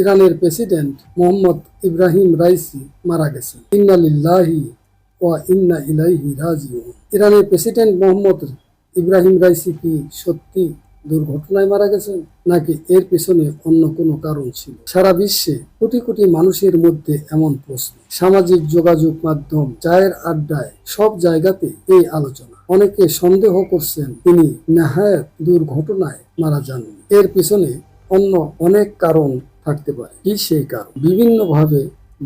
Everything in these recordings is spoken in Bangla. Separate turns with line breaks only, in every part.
ইরানের প্রেসিডেন্ট মোহাম্মদ ইব্রাহিম রাইসি মারা গেছেন। ইন্নালিল্লাহি ওয়া ইন্না ইলাইহি রাজিউন। ইরানের প্রেসিডেন্ট মোহাম্মদ ইব্রাহিম রাইসি কি সত্যি দুর্ঘটনায় মারা গেছেন, নাকি এর পেছনে অন্য কোনো কারণ ছিল? সারা বিশ্বে কোটি কোটি মানুষের মধ্যে এমন প্রশ্ন। সামাজিক যোগাযোগ মাধ্যম, চায়ের আড্ডায়, সব জায়গাতে এই আলোচনা। অনেকে সন্দেহ করছেন তিনি নেহায়ত দুর্ঘটনায় মারা যান এর পিছনে অন্য অনেক কারণ থাকতে পারে। কি সেই কারণ। বিভিন্নভাবে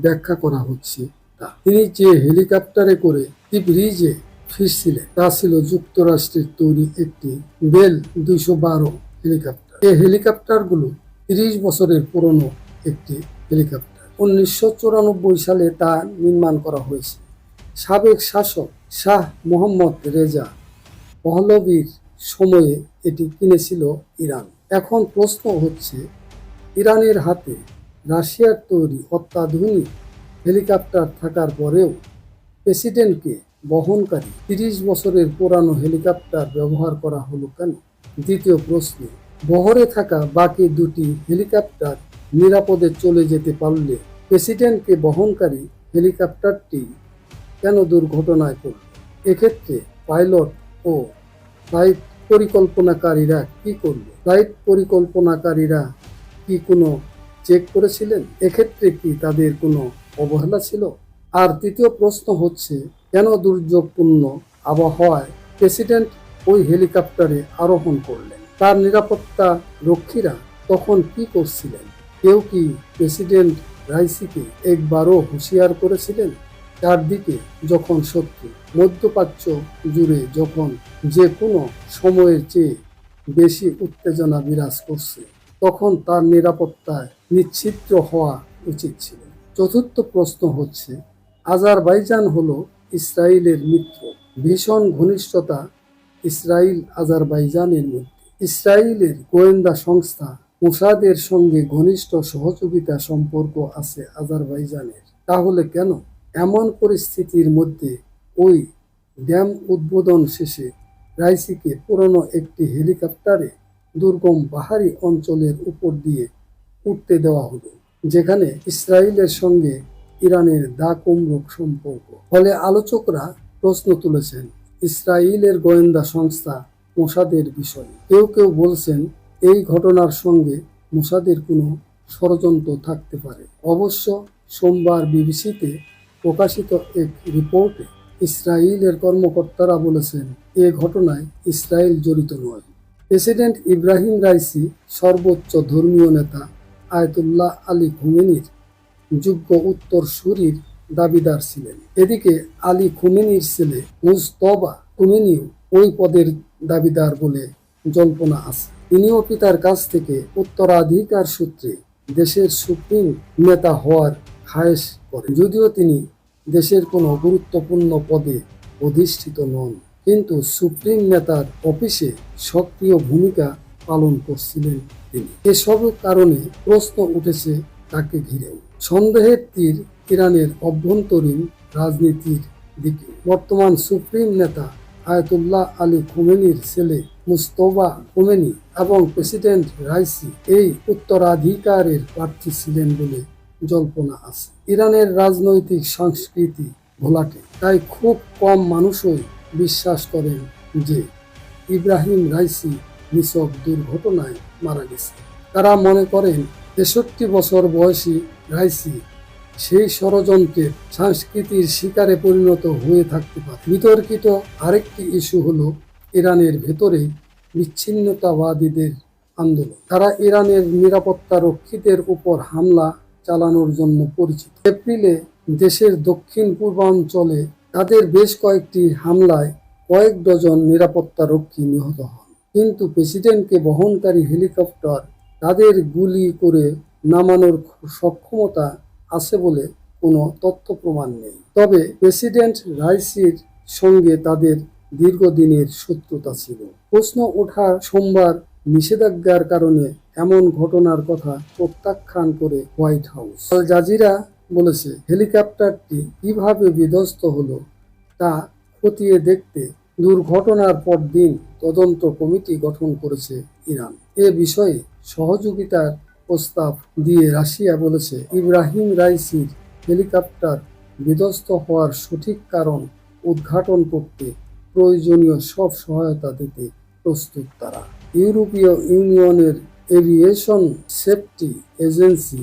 ব্যাখ্যা করা হচ্ছে তা। তিনি যে হেলিকপ্টারে করে ব্রিজে ফিরছিলেন, তা ছিল যুক্তরাষ্ট্রের তৈরি একটি বেল দুইশো বারো হেলিকপ্টার। এই হেলিকপ্টারগুলো তিরিশ বছরের পুরনো একটি হেলিকপ্টার। উনিশশো চুরানব্বই সালে তা নির্মাণ করা হয়েছে। সাবেক শাসক শাহ মোহাম্মদ রেজা পহলবীর সময়ে এটি কিনেছিল ইরান। এখন প্রশ্ন হচ্ছে ইরানের হাতে রাশিয়ার তৈরি অত্যাধুনিক হেলিকপ্টার থাকার পরেও প্রেসিডেন্টকে বহনকারী তিরিশ বছরের পুরানো হেলিকপ্টার ব্যবহার করা হলো কেন? দ্বিতীয় প্রশ্ন, বহরে থাকা বাকি দুটি হেলিকপ্টার নিরাপদে চলে যেতে পারলে প্রেসিডেন্টকে বহনকারী হেলিকপ্টারটি কেন দুর্ঘটনায় পড়ল? এক্ষেত্রে পাইলট ও ফ্লাইট পরিকল্পনাকারীরা কি করল? ফ্লাইট পরিকল্পনাকারীরা কি কোনো চেক করেছিলেন? এক্ষেত্রে কি তাদের কোনো অবহেলা ছিল? আর তৃতীয় প্রশ্ন হচ্ছে, কেন দুর্যোগপূর্ণ আবহাওয়ায় প্রেসিডেন্ট ওই হেলিকপ্টারে আরোহণ করলেন? তার নিরাপত্তা রক্ষীরা তখন কি করছিলেন? কেউ কি প্রেসিডেন্ট রাইসিকে একবারও হুঁশিয়ার করেছিলেন? চারদিকে যখন শত্রু মধ্যপ্রাচ্য জুড়ে যখন যে কোনো সময়ের চেয়ে বেশি উত্তেজনা বিরাজ করছে তখন তার নিরাপত্তায় নিশ্চিদ্র হওয়া উচিত ছিল। চতুর্থ প্রশ্ন হচ্ছে, আজারবাইজান হলো ইসরায়েলের মিত্র। ভীষণ ঘনিষ্ঠতা ইসরায়েল আজারবাইজানের মধ্যে। ইসরায়েলের গোয়েন্দা সংস্থা মোসাদের সঙ্গে ঘনিষ্ঠ সহযোগিতা সম্পর্ক আছে আজারবাইজানের। তাহলে কেন? এমন পরিস্থিতির মধ্যে ওই ড্যাম উদ্বোধন শেষে রাইসিকে পুরনো একটি হেলিকপ্টারে দুর্গম পাহাড়ি অঞ্চলের উপর দিয়ে উঠতে দেওয়া হলো, যেখানে ইসরায়েলের সঙ্গে ইরানের দা কুমরুক সম্পর্ক। ফলে আলোচকরা প্রশ্ন তুলেছেন, ইসরায়েলের গোয়েন্দা সংস্থা মোসাদের বিষয়ে। কেউ কেউ বলছেন, এই ঘটনার সঙ্গে মোসাদের কোনো ষড়যন্ত্র থাকতে পারে। অবশ্য সোমবার বিবিসিতে প্রকাশিত এক রিপোর্টে ইসরায়েলের কর্মকর্তারা বলেছেন, এ ঘটনায় ইসরায়েল জড়িত নয়। প্রেসিডেন্ট ইব্রাহিম রাইসি সর্বোচ্চ ধর্মীয় নেতা আয়তুল্লাহ আলী খুমেনির যোগ্য উত্তর উত্তরসূরির দাবিদার ছিলেন। এদিকে আলী খুমেনির ছেলে মুস্তবা খুমেনিও ওই পদের দাবিদার বলে জল্পনা আছে। তিনিও পিতার কাছ থেকে উত্তরাধিকার সূত্রে দেশের সুপ্রিম নেতা হওয়ার খায়েশ করেন। যদিও তিনি দেশের কোনো গুরুত্বপূর্ণ পদে অধিষ্ঠিত নন। কিন্তু সুপ্রিম নেতার অফিসে সক্রিয় ভূমিকা পালন করছিলেন তিনি। এসব কারণে প্রশ্ন উঠেছে তাকে ঘিরেও সন্দেহের তীর ইরানের অভ্যন্তরীণ রাজনীতির দিকে। বর্তমান সুপ্রিম নেতা আয়তুল্লাহ আলী খুমেনির ছেলে মুস্তফা খুমেনি এবং প্রেসিডেন্ট রাইসি এই উত্তরাধিকারের প্রার্থী ছিলেন বলে জল্পনা আছে। ইরানের রাজনৈতিক সংস্কৃতি ঘোলাটে তাই খুব কম মানুষই বিশ্বাস করেন যে ইব্রাহিম রাইসি নিছক দুর্ঘটনায় মারা গেছে। তারা মনে করেন তেষট্টি বছর বয়সী রাইসি সেই ষড়যন্ত্রের সংস্কৃতির শিকারে পরিণত হয়ে থাকতে পারে। বিতর্কিত আরেকটি ইস্যু হল ইরানের ভেতরেই বিচ্ছিন্নতাবাদীদের আন্দোলন। তারা ইরানের নিরাপত্তা রক্ষীদের উপর হামলা চালানোর জন্য পরিচিত। এপ্রিলে দেশের দক্ষিণ পূর্বাঞ্চলে তাদের বেশ কয়েকটি হামলায় কয়েক ডজন নিরাপত্তা রক্ষী নিহত হন। কিন্তু প্রেসিডেন্টকে বহনকারী হেলিকপ্টার তাদের গুলি করে নামানোর সক্ষমতা আছে বলে কোনো তথ্য প্রমাণ নেই। তবে প্রেসিডেন্ট রাইসির সঙ্গে তাদের দীর্ঘদিনের শত্রুতা ছিল। প্রশ্ন ওঠা সোমবার নিষেধাজ্ঞার কারণে এমন ঘটনার কথা প্রত্যাখ্যান করে হোয়াইট হাউস। জাজিরা বলেছে, হেলিকপ্টারটি কীভাবে বিধ্বস্ত হলো তা খতিয়ে দেখতে দুর্ঘটনার পর দিন তদন্ত কমিটি গঠন করেছে ইরান। এ বিষয়ে সহযোগিতার প্রস্তাব দিয়ে রাশিয়া বলেছে, ইব্রাহিম রাইসির হেলিকপ্টার বিধ্বস্ত হওয়ার সঠিক কারণ উদ্ঘাটন করতে প্রয়োজনীয় সব সহায়তা দিতে প্রস্তুত তারা। ইউরোপীয় ইউনিয়নের এভিয়েশন সেফটি এজেন্সি,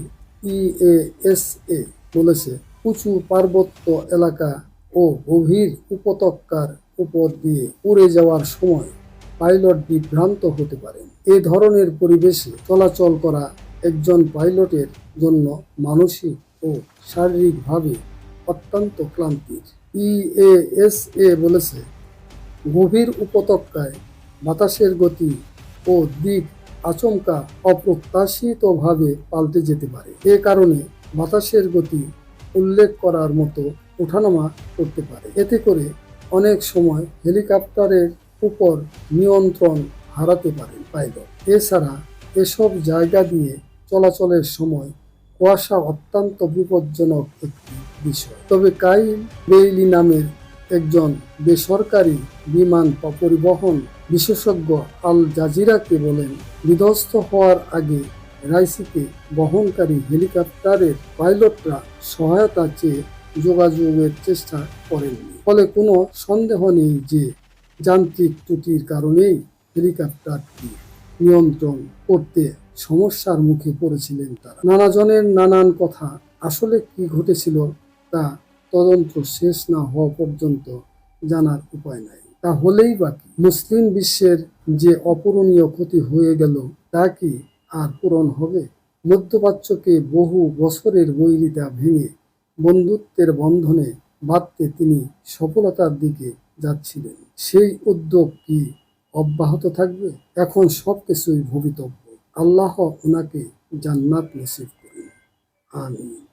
ইএএসএ বলেছে উঁচু পার্বত্য এলাকা ও গভীর উপত্যকার উপর দিয়ে উড়ে যাওয়ার সময় পাইলট বিভ্রান্ত হতে পারেন। এ ধরনের পরিবেশে চলাচল করা একজন পাইলটের জন্য মানসিক ও শারীরিকভাবে অত্যন্ত ক্লান্তির। ইএএসএ বলেছে, গভীর উপত্যকায় বাতাসের গতি ও দিক আচমকা অপ্রত্যাশিতভাবে পাল্টে যেতে পারে। এ কারণে বাতাসের গতি উল্লেখ করার মতো ওঠানামা করতে পারে। এতে করে অনেক সময় হেলিকপ্টারের উপর নিয়ন্ত্রণ হারাতে পারে পাইলট। এছাড়া এসব জায়গা দিয়ে চলাচলের সময় কুয়াশা অত্যন্ত বিপজ্জনক একটি বিষয়। তবে কাইল বেইলি নামের একজন বেসরকারি বিমান পরিবহন বিশেষজ্ঞ আল জাজিরাকে বলেন, বিধ্বস্ত হওয়ার আগে রাইসিকে বহনকারী হেলিকপ্টারের পাইলটরা সহায়তা চেয়ে যোগাযোগের চেষ্টা করেননি। ফলে কোনো সন্দেহ নেই যে যান্ত্রিক ত্রুটির কারণেই হেলিকপ্টারটি নিয়ন্ত্রণ করতে সমস্যার মুখে পড়েছিলেন তারা। নানাজনের নানান কথা আসলে কি ঘটেছিল তা তদন্ত শেষ না হওয়া পর্যন্ত জানার উপায় নাই। তা হলেই বাকি মুসলিম বিশ্বের যে অপূরণীয় ক্ষতি হয়ে গেল তা কি আর পূরণ হবে। মধ্যপ্রাচ্যকে বহু বছরের বৈরিতা ভেঙে বন্ধুত্বের বন্ধনে বাঁধতে তিনি সফলতার দিকে যাচ্ছিলেন। সেই উদ্যোগ কি অব্যাহত থাকবে? এখন সব কিছুই ভবিতব্য। আল্লাহ ওনাকে জান্নাত নসিব করুন। আমিন।